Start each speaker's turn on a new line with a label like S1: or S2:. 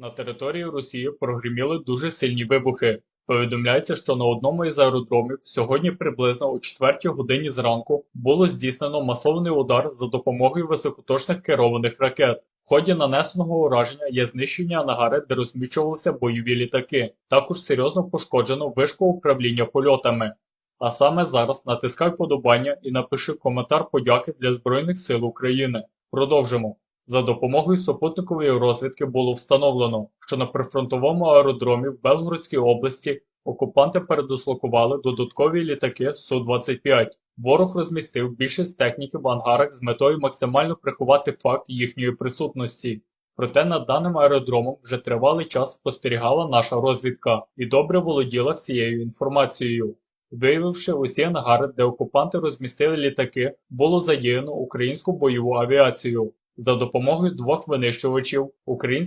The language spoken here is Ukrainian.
S1: На території Росії прогриміли дуже сильні вибухи. Повідомляється, що на одному із аеродромів сьогодні приблизно о 4 годині зранку було здійснено масований удар за допомогою високоточних керованих ракет. В ході нанесеного ураження є знищення ангари, де розміщувалися бойові літаки. Також серйозно пошкоджено вишку управління польотами. А саме зараз натискай вподобання і напиши коментар подяки для Збройних сил України. Продовжимо. За допомогою супутникової розвідки було встановлено, що на прифронтовому аеродромі в Белгородській області окупанти передислокували додаткові літаки Су-25. Ворог розмістив більшість техніки в ангарах з метою максимально приховати факт їхньої присутності. Проте над даним аеродромом вже тривалий час спостерігала наша розвідка і добре володіла всією інформацією. Виявивши усі ангари, де окупанти розмістили літаки, було задіяно українську бойову авіацію. За допомогою двох винищувачів